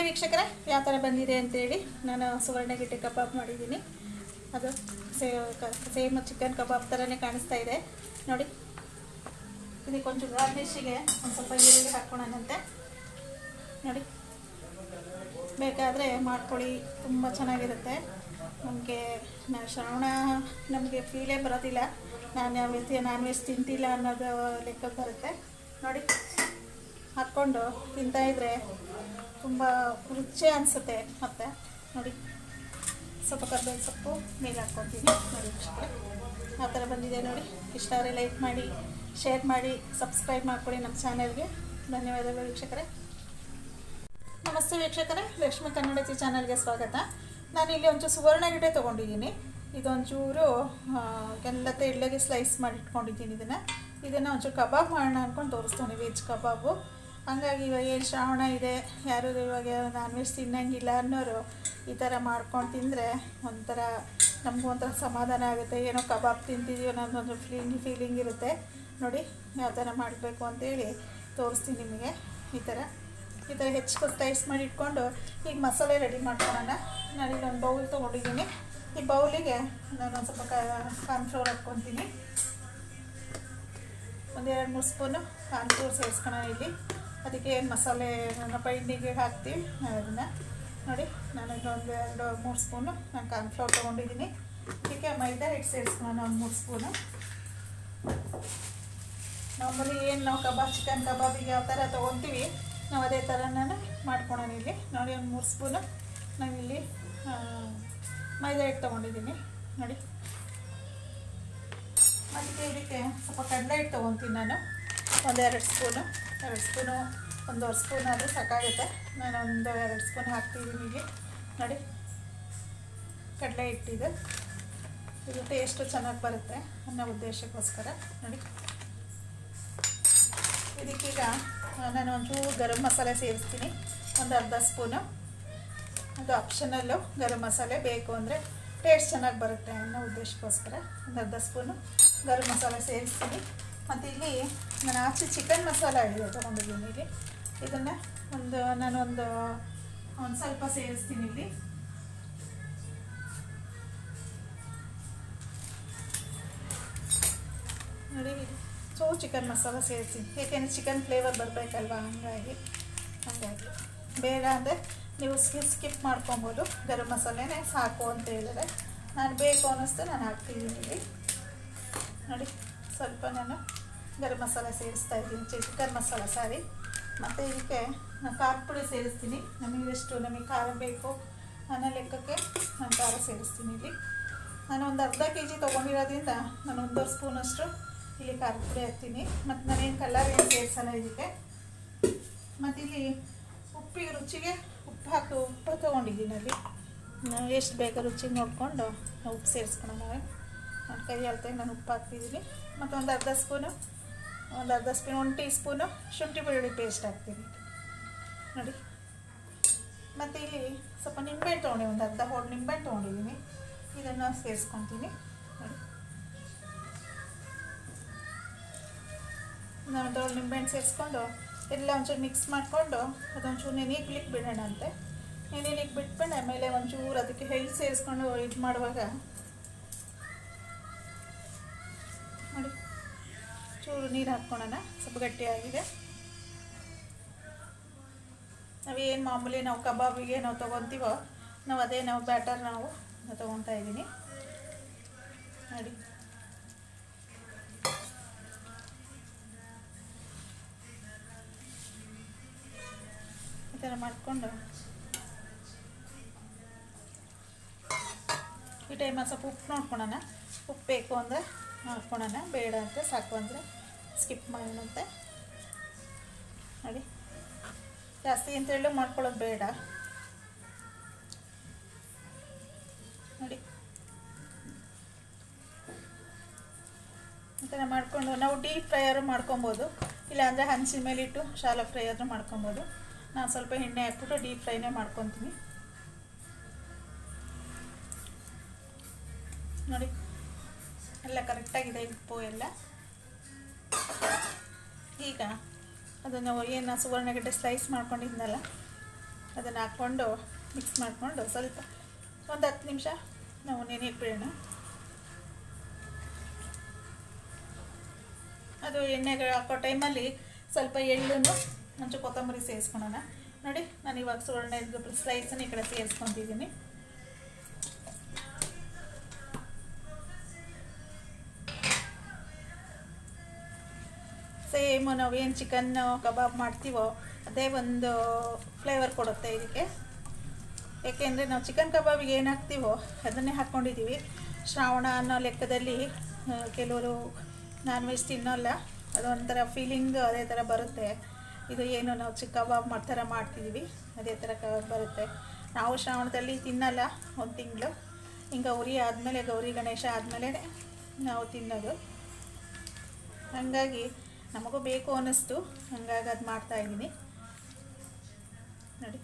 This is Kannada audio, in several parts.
ನೋಡಿ ವೀಕ್ಷಕರೇ, ಯಾವ ಥರ ಬಂದಿದೆ ಅಂತೇಳಿ ನಾನು ಸುವರ್ಣಗೆಡ್ಡೆ ಕಬಾಬ್ ಮಾಡಿದ್ದೀನಿ. ಅದು ಸೇಮ್ ಚಿಕನ್ ಕಬಾಬ್ ಥರನೇ ಕಾಣಿಸ್ತಾ ಇದೆ. ನೋಡಿ ಇದಕ್ಕೆ ಒಂಚೂರು ಗಾರ್ನಿಶಿಗೆ ಒಂದು ಸ್ವಲ್ಪ ಈರುಳ್ಳಿ ಹಾಕ್ಕೊಳ್ಳೋಣಂತೆ ನೋಡಿ, ಬೇಕಾದರೆ ಮಾಡ್ಕೊಳ್ಳಿ, ತುಂಬ ಚೆನ್ನಾಗಿರುತ್ತೆ. ನಮಗೆ, ನಾ ಶ್ರವಣ ನಮಗೆ ಫೀಲೇ ಬರೋದಿಲ್ಲ. ನಾನು ಯಾವ ರೀತಿ, ನಾನ್ ವೆಜ್ ತಿಂತಿಲ್ಲ ಅನ್ನೋದು ಲೆಕ್ಕ ಬರುತ್ತೆ. ನೋಡಿ, ಹಾಕ್ಕೊಂಡು ತಿಂತಾಯಿದ್ರೆ ತುಂಬ ರುಚಿ ಅನಿಸುತ್ತೆ ಮತ್ತೆ. ನೋಡಿ, ಸ್ವಲ್ಪ ಕರ್ಬೇವಿನ ಸೊಪ್ಪು, ಮೇಲೆ ಹಾಕ್ಕೊತೀನಿ ನೋಡಿ. ಆ ಥರ ಬಂದಿದೆ ನೋಡಿ. ಇಷ್ಟ ಆದರೆ ಲೈಕ್ ಮಾಡಿ ಶೇರ್ ಮಾಡಿ ಸಬ್ಸ್ಕ್ರೈಬ್ ಮಾಡಿಕೊಡಿ ನಮ್ಮ ಚಾನಲ್ಗೆ. ಧನ್ಯವಾದಗಳು ವೀಕ್ಷಕರೇ. ನಮಸ್ತೆ ವೀಕ್ಷಕರೇ. ಲಕ್ಷ್ಮಿ ಕನ್ನಡತಿ ಚಾನಲ್ಗೆ ಸ್ವಾಗತ. ನಾನು ಇಲ್ಲಿ ಒಂಚೂರು ಗಿಡೆ ತೊಗೊಂಡಿದ್ದೀನಿ. ಇದೊಂಚೂರು ಎಲ್ಲ ತೆಳ್ಳಗೆ ಸ್ಲೈಸ್ ಮಾಡಿ ಇಟ್ಕೊಂಡಿದ್ದೀನಿ ಇದನ್ನು. ಇದನ್ನು ಒಂಚೂರು ಕಬಾಬ್ ಮಾಡೋಣ ಅಂದ್ಕೊಂಡು ತೋರಿಸ್ತೀನಿ ವೆಜ್ ಕಬಾಬು. ಹಂಗಾಗಿ ಇವಾಗ ಏನು ಶ್ರಾವಣ ಇದೆ, ಯಾರು ಇವಾಗ ನಾನ್ ವೆಜ್ ತಿನ್ನಂಗಿಲ್ಲ ಅನ್ನೋರು ಈ ಥರ ಮಾಡ್ಕೊಂಡು ತಿಂದರೆ ಒಂಥರ ನಮಗೂ ಒಂಥರ ಸಮಾಧಾನ ಆಗುತ್ತೆ. ಏನೋ ಕಬಾಬ್ ತಿಂತಿದೀವೋ ಅನ್ನೋದೊಂದು ಫೀಲಿಂಗ್ ಫೀಲಿಂಗ್ ಇರುತ್ತೆ. ನೋಡಿ ಯಾವ ಥರ ಮಾಡಬೇಕು ಅಂತೇಳಿ ತೋರಿಸ್ತೀನಿ ನಿಮಗೆ ಈ ಥರ ಈ ಥರ ಹೆಚ್ಚು ಟೈಸ್ ಮಾಡಿ ಇಟ್ಕೊಂಡು ಈಗ ಮಸಾಲೆ ರೆಡಿ ಮಾಡ್ಕೊಳ್ಳೋಣ. ನಾನು ಒಂದು ಬೌಲ್ ತೊಗೊಂಡಿದ್ದೀನಿ. ಈ ಬೌಲಿಗೆ ನಾನು ಒಂದು ಸ್ವಲ್ಪ ಕಾರ್ನ್ಫ್ಲೋರ್ ಹಾಕ್ಕೊತೀನಿ. ಒಂದು ಎರಡು ಮೂರು ಸ್ಪೂನು ಕಾರ್ನ್ಫ್ಲೋರ್ ಸೇರಿಸ್ಕೊಳ್ಳೋಣ ಇಲ್ಲಿ. ಅದಕ್ಕೆ ಏನು ಮಸಾಲೆ ಬೈಂಡಿಗೆ ಹಾಕ್ತೀವಿ ಅದನ್ನು ನೋಡಿ ನಾನು ಒಂದು ಎರಡು ಮೂರು ಸ್ಪೂನು ನಾನು ಕಾರ್ನ್ಫ್ಲೋರ್ ತೊಗೊಂಡಿದ್ದೀನಿ ಇದಕ್ಕೆ ಮೈದಾ ಹಿಟ್ಟು ಸೇರಿಸ್ಕೊಳ್ಳೋಣ ಒಂದು ಮೂರು ಸ್ಪೂನು. ಮಾಮೂಲಿ ಏನು ನಾವು ಕಬಾಬ್ ಚಿಕನ್ ಕಬಾಬಿಗೆ ಯಾವ ಥರ ತೊಗೊತೀವಿ ನಾವು ಅದೇ ಥರ ನಾನು ಮಾಡ್ಕೊಳೋಣ ಇಲ್ಲಿ. ನೋಡಿ ಒಂದು ಮೂರು ಸ್ಪೂನು ನಾನಿಲ್ಲಿ ಆ, ಮೈದಾ ಹಿಟ್ಟು ತೊಗೊಂಡಿದ್ದೀನಿ ನೋಡಿ. ಅದಕ್ಕೆ ಇದಕ್ಕೆ ಸ್ವಲ್ಪ ಕಡಲೆ ಹಿಟ್ಟು ತೊಗೊತೀನಿ ನಾನು. ಒಂದೆರಡು ಸ್ಪೂನು, ಎರಡು ಸ್ಪೂನು, ಒಂದೂವರೆ ಸ್ಪೂನ್ ಆದರೆ ಸಾಕಾಗುತ್ತೆ. ನಾನು ಒಂದು ಎರಡು ಸ್ಪೂನ್ ಹಾಕ್ತಿದ್ದೀನಿ ನಿಮಗೆ ನೋಡಿ, ಕಡಲೆ ಹಿಟ್ಟಿದೆ. ಇದು ಟೇಸ್ಟು ಚೆನ್ನಾಗಿ ಬರುತ್ತೆ ಅನ್ನೋ ಉದ್ದೇಶಕ್ಕೋಸ್ಕರ. ನೋಡಿ. ಇದಕ್ಕೀಗ ನಾನು ಒಂಚೂರು ಗರಂ ಮಸಾಲೆ ಸೇರಿಸ್ತೀನಿ. ಒಂದು ಅರ್ಧ ಸ್ಪೂನು. ಅದು ಆಪ್ಷನಲ್ಲು ಗರಂ ಮಸಾಲೆ ಬೇಕು ಅಂದರೆ ಟೇಸ್ಟ್ ಚೆನ್ನಾಗಿ ಬರುತ್ತೆ ಅನ್ನೋ ಉದ್ದೇಶಕ್ಕೋಸ್ಕರ. ಒಂದು ಅರ್ಧ ಸ್ಪೂನು ಗರಂ ಮಸಾಲೆ ಸೇರಿಸ್ತೀನಿ. ಮತ್ತು ಇಲ್ಲಿ ನಾನು ಆಚೆ ಚಿಕನ್ ಮಸಾಲ ಇದೆ ತೊಗೊಂಡಿದ್ದೀನಿ ಇಲ್ಲಿ. ಇದನ್ನು ಒಂದು ನಾನೊಂದು ಒಂದು ಸ್ವಲ್ಪ ಸೇರಿಸ್ತೀನಿ ಇಲ್ಲಿ. ನೋಡಿ ಸೊ ಚಿಕನ್ ಮಸಾಲ ಸೇರಿಸಿ ಏಕೆಂದರೆ ಚಿಕನ್ ಫ್ಲೇವರ್ ಬರಬೇಕಲ್ವ, ಹಂಗಾಗಿ, ಹಾಗಾಗಿ. ಬೇಡ ಅಂದರೆ ನೀವು ಸ್ಕಿಪ್ ಸ್ಕಿಪ್ ಮಾಡ್ಕೊಬೋದು. ಗರಂ ಮಸಾಲೆನೇ ಸಾಕು ಅಂತ ಹೇಳಿದ್ರೆ ನಾನು ಬೇಕು ಅನ್ನಿಸ್ತು ನಾನು ಹಾಕ್ತೀನಿ ಇಲ್ಲಿ. ನೋಡಿ, ಸ್ವಲ್ಪ ನಾನು ಗರಂ ಮಸಾಲ ಸೇರಿಸ್ತಾ ಇದ್ದೀನಿ ಚಿಕನ್ ಮಸಾಲ, ಸಾರಿ. ಮತ್ತು ಇದಕ್ಕೆ ನಾನು ಖಾರ ಪುಡಿ ಸೇರಿಸ್ತೀನಿ. ನಮಗೆ ಎಷ್ಟು ನಮಗೆ ಖಾರ ಬೇಕು ಅನ್ನೋ ಲೆಕ್ಕಕ್ಕೆ ನಾನು ಖಾರ ಸೇರಿಸ್ತೀನಿ ಇಲ್ಲಿ. ನಾನು ಒಂದು ಅರ್ಧ ಕೆ ಜಿ ತೊಗೊಂಡಿರೋದ್ರಿಂದ ನಾನು ಒಂದೂವರೆ ಸ್ಪೂನಷ್ಟು ಇಲ್ಲಿ ಖಾರ ಪುಡಿ ಹಾಕ್ತೀನಿ. ಮತ್ತು ನಾನೇನು ಕಲರ್ ಏನು ಸೇರಿಸಲ್ಲ ಇದಕ್ಕೆ. ಮತ್ತು ಇಲ್ಲಿ ಉಪ್ಪಿಗೆ ರುಚಿಗೆ ಉಪ್ಪು ಹಾಕಿ ಉಪ್ಪು ತೊಗೊಂಡಿದ್ದೀನಿ ಅಲ್ಲಿ. ನಾವು ಎಷ್ಟು ಬೇಕೋ ರುಚಿಗೆ ನೋಡಿಕೊಂಡು ಉಪ್ಪು ಸೇರಿಸ್ಕೊಳ್ಳೋಣ ನಾನು ಕೈ ಹೇಳ್ತೇನೆ ನಾನು ಉಪ್ಪು ಹಾಕ್ತಿದ್ದೀನಿ. ಮತ್ತು ಒಂದು ಅರ್ಧ ಸ್ಪೂನು ಒಂದು ಅರ್ಧ ಸ್ಪೂನ್ ಒಂದು ಟೀ ಸ್ಪೂನು ಶುಂಠಿ ಬೆಳ್ಳುಳ್ಳಿ ಪೇಸ್ಟ್ ಹಾಕ್ತೀನಿ. ನೋಡಿ. ಮತ್ತು ಇಲ್ಲಿ ಸ್ವಲ್ಪ ನಿಂಬೆಹಣ್ಣು ತೊಗೊಂಡೆ, ಒಂದು ಅರ್ಧ ಹೋಳು ನಿಂಬೆಹಣ್ಣು ತೊಗೊಂಡಿದ್ದೀನಿ. ಇದನ್ನು ಸೇರಿಸ್ಕೊತೀನಿ. ನೋಡಿ. ನಾನು ಒಂದು ನಿಂಬೆಹಣ್ಣು ಸೇರಿಸ್ಕೊಂಡು, ಎಲ್ಲ ಒಂಚೂರು ಮಿಕ್ಸ್ ಮಾಡಿಕೊಂಡು, ಅದೊಂಚೂರು ನೆನೆಗ್ಲಿಕ್ಕೆ ಬಿಡೋಣ ಅಂತೆ ನೆನೆಲಿಕ್ಕೆ ಬಿಟ್ಬಿಟ್ಟು ಆಮೇಲೆ ಒಂಚೂರು ಅದಕ್ಕೆ ಹೆಲ್ತ್ ಸೇರಿಸ್ಕೊಂಡು ಇದು ಮಾಡುವಾಗ ಚೂರು ನೀರು ಹಾಕ್ಕೊಳ್ಳೋಣ ಸ್ವಲ್ಪ ಗಟ್ಟಿಯಾಗಿದೆ. ನಾವೇನು ಮಾಮೂಲಿ ನಾವು ಕಬಾಬಿಗೆ ನಾವು ತೊಗೊತೀವೋ, ನಾವು ಅದೇ ನಾವು ಬ್ಯಾಟರ್ ನಾವು ತೊಗೊತಾ ಇದ್ದೀನಿ. ನೋಡಿ. ಈ ಥರ ಮಾಡಿಕೊಂಡು. ಈ ಟೈಮಲ್ಲಿ ಸ್ವಲ್ಪ ಉಪ್ಪು ನೋಡ್ಕೊಳೋಣ. ಉಪ್ಪು ಬೇಕು ಅಂದರೆ ನೋಡ್ಕೊಳ್ಳೋಣ ಬೇಡ ಅಂತ ಸಾಕು ಅಂದರೆ. ಸ್ಕಿಪ್ ಮಾಡೋಣಂತೆ ನೋಡಿ ಜಾಸ್ತಿ ಅಂತೇಳಿ ಮಾಡ್ಕೊಳ್ಳೋದು ಬೇಡ. ನೋಡಿ. ಈ ಥರ ಮಾಡಿಕೊಂಡು ನಾವು ಡೀಪ್ ಫ್ರೈ ಆದರೂ ಮಾಡ್ಕೊಬೋದು. ಇಲ್ಲಾಂದರೆ ಹಂಚಿನ ಮೇಲೆ ಇಟ್ಟು ಶಾಲಾ ಫ್ರೈ ಆದರೂ ಮಾಡ್ಕೊಬೋದು. ನಾನು ಸ್ವಲ್ಪ ಎಣ್ಣೆ ಹಾಕ್ಬಿಟ್ಟು ಡೀಪ್ ಫ್ರೈನೇ ಮಾಡ್ಕೊತೀನಿ. ನೋಡಿ. ಎಲ್ಲ ಕರೆಕ್ಟಾಗಿದೆ ಉಪ್ಪು ಎಲ್ಲ. ಈಗ ಅದನ್ನು ಏನು ಸುವರ್ಣಗಡ್ಡೆ ಸ್ಲೈಸ್ ಮಾಡ್ಕೊಂಡಿದ್ನಲ್ಲ, ಅದನ್ನು ಹಾಕ್ಕೊಂಡು ಮಿಕ್ಸ್ ಮಾಡಿಕೊಂಡು ಸ್ವಲ್ಪ ಒಂದು ಹತ್ತು ನಿಮಿಷ ನಾವು ನೆನೆಯಿಟ್ಬಿಡೋಣ ಬಿಡೋಣ ಅದು ಎಣ್ಣೆಗೆ ಹಾಕೋ ಟೈಮಲ್ಲಿ ಸ್ವಲ್ಪ ಎಳ್ಳನ್ನು ಮುಂಚೆ ಕೊತ್ತಂಬರಿ ಸೇರಿಸ್ಕೊಳೋಣ. ನೋಡಿ, ನಾನು ಇವಾಗ ಸುವರ್ಣ ಸ್ಲೈಸನ್ನು ಈ ಕಡೆ ಸೇರಿಸ್ಕೊತಿದ್ದೀನಿ. ಸೇಮ್ ನಾವು ಏನು ಚಿಕನ್ ಕಬಾಬ್ ಮಾಡ್ತೀವೋ ಅದೇ ಒಂದು ಫ್ಲೇವರ್ ಕೊಡುತ್ತೆ ಇದಕ್ಕೆ. ಏಕೆಂದರೆ ನಾವು ಚಿಕನ್ ಕಬಾಬಿಗೆ ಏನು ಹಾಕ್ತೀವೋ ಅದನ್ನೇ ಹಾಕ್ಕೊಂಡಿದ್ದೀವಿ ಶ್ರಾವಣ ಅನ್ನೋ ಲೆಕ್ಕದಲ್ಲಿ ಕೆಲವರು ನಾನ್ ವೆಜ್ ತಿನ್ನೋಲ್ಲ, ಅದೊಂಥರ ಫೀಲಿಂಗ್ ಅದೇ ಥರ ಬರುತ್ತೆ. ಇದು ಏನು ನಾವು ಚಿಕ್ಕ ಕಬಾಬ್ ಮಾ- ಮಾಡ್ತಿದ್ದೀವಿ ಅದೇ ಥರ ಕಬಾಬ್ ಬರುತ್ತೆ. ನಾವು ಶ್ರಾವಣದಲ್ಲಿ ತಿನ್ನಲ್ಲ, ಒಂದು ತಿಂಗಳು. ಹಿಂಗೆ ಉರಿ ಆದಮೇಲೆ, ಗೌರಿ ಗಣೇಶ ಆದಮೇಲೆ ನಾವು ತಿನ್ನೋದು. ಹಾಗಾಗಿ ನಮಗೂ ಬೇಕು ಅನ್ನಿಸ್ತು. ಹಂಗಾಗಿ ಅದು ಮಾಡ್ತಾಯಿದ್ದೀನಿ ನೋಡಿ.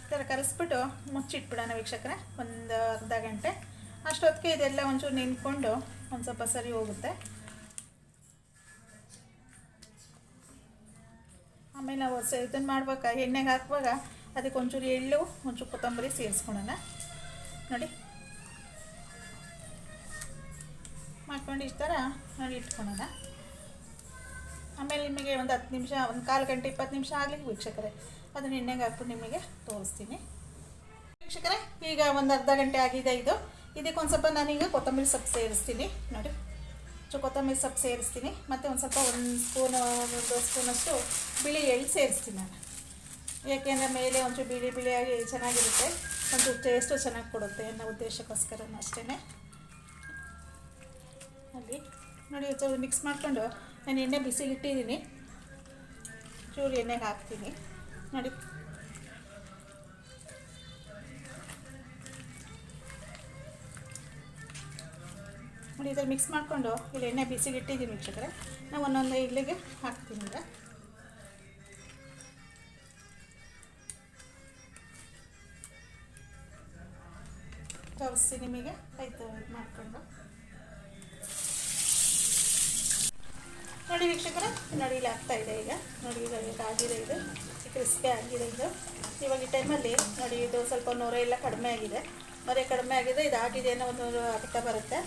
ಈ ಥರ ಕಲಿಸ್ಬಿಟ್ಟು ಮುಚ್ಚಿಟ್ಬಿಡೋಣ ವೀಕ್ಷಕರೇ. ಒಂದು ಅರ್ಧ ಗಂಟೆ. ಅಷ್ಟೊತ್ತಿಗೆ ಇದೆಲ್ಲ ಒಂಚೂರು ನೆನ್ಕೊಂಡು ಒಂದು ಸ್ವಲ್ಪ ಸರಿ ಹೋಗುತ್ತೆ. ಆಮೇಲೆ ನಾವು ಇದನ್ನು ಮಾಡ್ಬೇಕಾ? ಎಣ್ಣೆಗೆ ಹಾಕುವಾಗ ಅದಕ್ಕೆ ಒಂಚೂರು ಎಳ್ಳು, ಒಂಚೂರು ಕೊತ್ತಂಬರಿ ಸೇರಿಸ್ಕೊಳೋಣ. ನೋಡಿ. ಮಾಡ್ಕೊಂಡು ಇಷ್ಟು ಥರ ನಾನು ಇಟ್ಕೊಳೋಣ. ಆಮೇಲೆ ನಿಮಗೆ ಒಂದು ಹತ್ತು ನಿಮಿಷ, ಒಂದು ಕಾಲು ಗಂಟೆ, ಇಪ್ಪತ್ತು ನಿಮಿಷ ಆಗಲಿ ವೀಕ್ಷಕರೇ. ಅದನ್ನು ಎಣ್ಣೆಗೆ ಹಾಕ್ಬಿಟ್ಟು ನಿಮಗೆ ತೋರಿಸ್ತೀನಿ. ವೀಕ್ಷಕರೇ, ಈಗ ಒಂದು ಅರ್ಧ ಗಂಟೆ ಆಗಿದೆ ಇದು. ಇದಕ್ಕೆ ಒಂದು ಸ್ವಲ್ಪ ನಾನೀಗ ಕೊತ್ತಂಬರಿ ಸೊಪ್ಪು ಸೇರಿಸ್ತೀನಿ. ನೋಡಿ. ಸೊ ಕೊತ್ತಂಬರಿ ಸೊಪ್ಪು ಸೇರಿಸ್ತೀನಿ. ಮತ್ತು ಒಂದು ಸ್ವಲ್ಪ ಒಂದು ಸ್ಪೂನು, ಒಂದು ಸ್ಪೂನಷ್ಟು ಬಿಳಿ ಎಳ್ಳು ಸೇರಿಸ್ತೀನಿ ನಾನು. ಯಾಕೆಂದರೆ ಮೇಲೆ ಒಂಚೂರು ಬಿಳಿ ಬಿಳಿಯಾಗಿ ಚೆನ್ನಾಗಿರುತ್ತೆ. ಒಂದು ಟೇಸ್ಟು ಚೆನ್ನಾಗಿ ಕೊಡುತ್ತೆ ಅನ್ನೋ ಉದ್ದೇಶಕ್ಕೋಸ್ಕರ ಅಷ್ಟೇ ಅಲ್ಲಿ. ನೋಡಿ, ಒಂಚೂರು ಮಿಕ್ಸ್ ಮಾಡಿಕೊಂಡು ನಾನು ಎಣ್ಣೆ ಬಿಸಿಲಿಟ್ಟಿದ್ದೀನಿ ಚೂರು ಎಣ್ಣೆಗೆ ಹಾಕ್ತೀನಿ. ನೋಡಿ. ನೋಡಿ ಇದ್ರಲ್ಲಿ ಮಿಕ್ಸ್ ಮಾಡಿಕೊಂಡು ಇಲ್ಲಿ ಎಣ್ಣೆ ಬಿಸಿಗೆ ಇಟ್ಟಿದ್ದೀನಿ ನಾವು ಒಂದೊಂದು ಇಲ್ಲಿಗೆ ಹಾಕ್ತೀನಿ ಈಗ. ತೋರಿಸ್ತೀನಿ ನಿಮಗೆ. ಆಯಿತು ಇದು ಮಾಡಿಕೊಂಡು ನೋಡಿ ವೀಕ್ಷಕರ ನೋಡಿ ಇಲ್ಲಿ ಆಗ್ತಾ ಇದೆ ಈಗ. ನೋಡಿ, ಈಗ ಆಗಿದೆ ಇದು. ಕ್ರಿಸ್ಪಿ ಆಗಿದೆ ಇದು. ಇವಾಗ ಈ ಟೈಮಲ್ಲಿ ನೋಡಿ, ಇದು ಸ್ವಲ್ಪ ನೊರೆ ಎಲ್ಲ ಕಡಿಮೆ ಆಗಿದೆ. ನೊರೆ ಕಡಿಮೆ ಆಗಿದೆ ಇದು ಆಗಿದೆ ಅನ್ನೋ ಒಂದು ಆಗ್ತಾ ಬರುತ್ತೆ.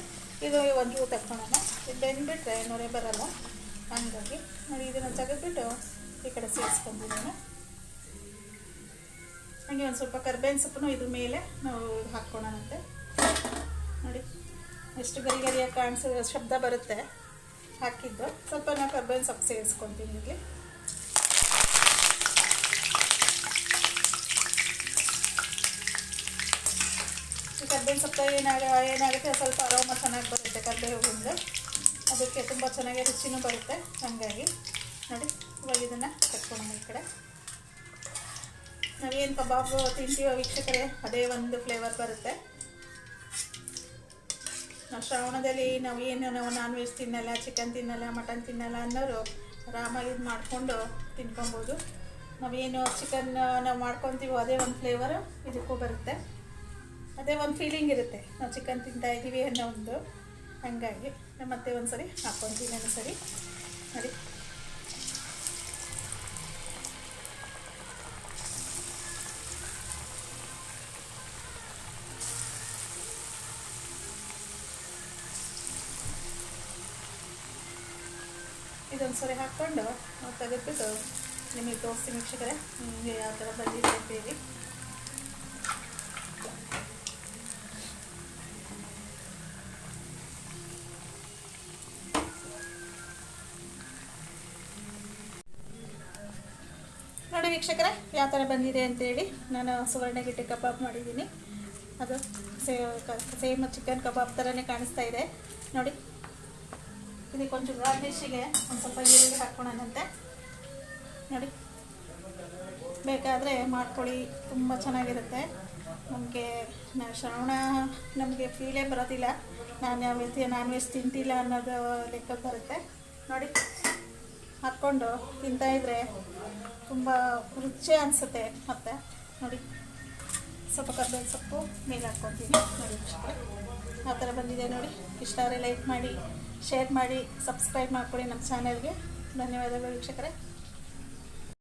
ಇದು ಒಂದು ತಗೊಳೋಣ ಇದು ಬೆಂದ್ಬಿಟ್ರೆ ನೊರೆ ಬರಲ್ಲ. ಹಂಗಾಗಿ ನೋಡಿ, ಇದನ್ನು ತೆಗೆದ್ಬಿಟ್ಟು ಈ ಕಡೆ ಸೇರಿಸ್ಕೊಂಡಿದ್ದೀನಿ ಹಾಗೆ ಒಂದು ಸ್ವಲ್ಪ ಕರ್ಬೇವಿನ ಸೊಪ್ಪು ಇದ್ರ ಮೇಲೆ ನಾವು ಹಾಕ್ಕೊಳ್ಳೋಣಂತೆ ನೋಡಿ, ಎಷ್ಟು ಗರಿ ಗರಿಯಾಗಿ ಕಾಣಿಸೋ ಶಬ್ದ ಬರುತ್ತೆ. ಹಾಕಿದ್ದು. ಸ್ವಲ್ಪ ನಾವು ಕರ್ಬೇವಿನ ಸೊಪ್ಪು ಸೇರಿಸ್ಕೊತೀನಿ ಇಲ್ಲಿ. ಕರ್ಬೇವಿನ ಸೊಪ್ಪು ಏನಾಗ ಏನಾಗುತ್ತೆ ಸ್ವಲ್ಪ ಅರೋಮ ಚೆನ್ನಾಗಿ ಬರುತ್ತೆ ಕರ್ಬೇವಿಂದ ಅದಕ್ಕೆ ತುಂಬ ಚೆನ್ನಾಗಿ ರುಚಿನೂ ಬರುತ್ತೆ. ಹಾಗಾಗಿ ನೋಡಿ, ಇವಾಗ ಇದನ್ನು ಕಟ್ಕೊಳ್ಳೋಣ ಈ ಕಡೆ. ನಾವೇನು ಕಬಾಬ್ ತಿಂತೀವೋ ವೀಕ್ಷಕರೇ, ಅದೇ ಒಂದು ಫ್ಲೇವರ್ ಬರುತ್ತೆ. ಶ್ರಾವಣದಲ್ಲಿ ನಾವು ಏನು ನಾವು ನಾನ್ ವೆಜ್ ತಿನ್ನಲ್ಲ ಚಿಕನ್ ತಿನ್ನಲ್ಲ ಮಟನ್ ತಿನ್ನಲ್ಲ ಅನ್ನೋರು ಆರಾಮಾಗಿ ಇದು ಮಾಡಿಕೊಂಡು ತಿನ್ಕೊಬೋದು. ನಾವೇನು ಚಿಕನ್ ನಾವು ಮಾಡ್ಕೊತೀವೋ ಅದೇ ಒಂದು ಫ್ಲೇವರು ಇದಕ್ಕೂ ಬರುತ್ತೆ. ಅದೇ ಒಂದು ಫೀಲಿಂಗ್ ಇರುತ್ತೆ. ನಾವು ಚಿಕನ್ ತಿಂತಾ ಇದ್ದೀವಿ ಅನ್ನೋ ಒಂದು ಹಾಗಾಗಿ. ನಾನು ಮತ್ತೆ ಒಂದು ಸರಿ ಹಾಕ್ಕೊತೀನಿ ಒಂದು ಸರಿ ನೋಡಿ ಇದೊಂದು ಸರಿ ಹಾಕ್ಕೊಂಡು ತೆಗೆದ್ಬಿಟ್ಟು ನಿಮಗೆ ತೋರಿಸ್ತೀನಿ ವೀಕ್ಷಕರೇ. ನಿಮಗೆ ಯಾವ ಥರ ಬಂದಿದೆ ಅಂತೇಳಿ ನೋಡಿ ವೀಕ್ಷಕರೇ, ಯಾವ ಥರ ಬಂದಿದೆ ಅಂತೇಳಿ ನಾನು ಸುವರ್ಣಗಿಟ್ಟೆ ಕಬಾಬ್ ಮಾಡಿದ್ದೀನಿ. ಅದು ಸೇಮ್ ಚಿಕನ್ ಕಬಾಬ್ ಥರನೇ ಕಾಣಿಸ್ತಾ ಇದೆ. ನೋಡಿ. ಇದಕ್ಕೆ ಒಂಚೂರು ಗಾರ್ನಿಷಿಗೆ ಒಂದು ಸ್ವಲ್ಪ ಈರುಳ್ಳಿ ಹಾಕ್ಕೊಳೋಣಂತೆ ನೋಡಿ. ಬೇಕಾದರೆ ಮಾಡ್ಕೊಳ್ಳಿ, ತುಂಬ ಚೆನ್ನಾಗಿರುತ್ತೆ. ನಮಗೆ, ನಾವು ಶ್ರವಣ, ನಮಗೆ ಫೀಲೇ ಬರೋದಿಲ್ಲ. ನಾನು ಯಾವ ರೀತಿ, ನಾನ್ ವೆಜ್ ತಿಂತಿಲ್ಲ ಅನ್ನೋದು ಲೆಕ್ಕ ಬರುತ್ತೆ. ನೋಡಿ. ಹಾಕ್ಕೊಂಡು ತಿಂತಾಯಿದ್ರೆ ತುಂಬ ರುಚಿ ಅನಿಸುತ್ತೆ ಮತ್ತೆ. ನೋಡಿ. ಸ್ವಲ್ಪ ಕರ್ಬೇವು ಸೊಪ್ಪು ಮೇಲೆ ಹಾಕ್ಕೊತೀನಿ. ನೋಡಿ ಆ ಥರ ಬಂದಿದೆ ನೋಡಿ. ಇಷ್ಟ ಆದರೆ ಲೈಕ್ ಮಾಡಿ. ಶೇರ್ ಮಾಡಿ ಸಬ್ಸ್ಕ್ರೈಬ್ ಮಾಡಿಕೊಡಿ ನಮ್ಮ ಚಾನಲ್ಗೆ ಧನ್ಯವಾದಗಳು ವೀಕ್ಷಕರೇ.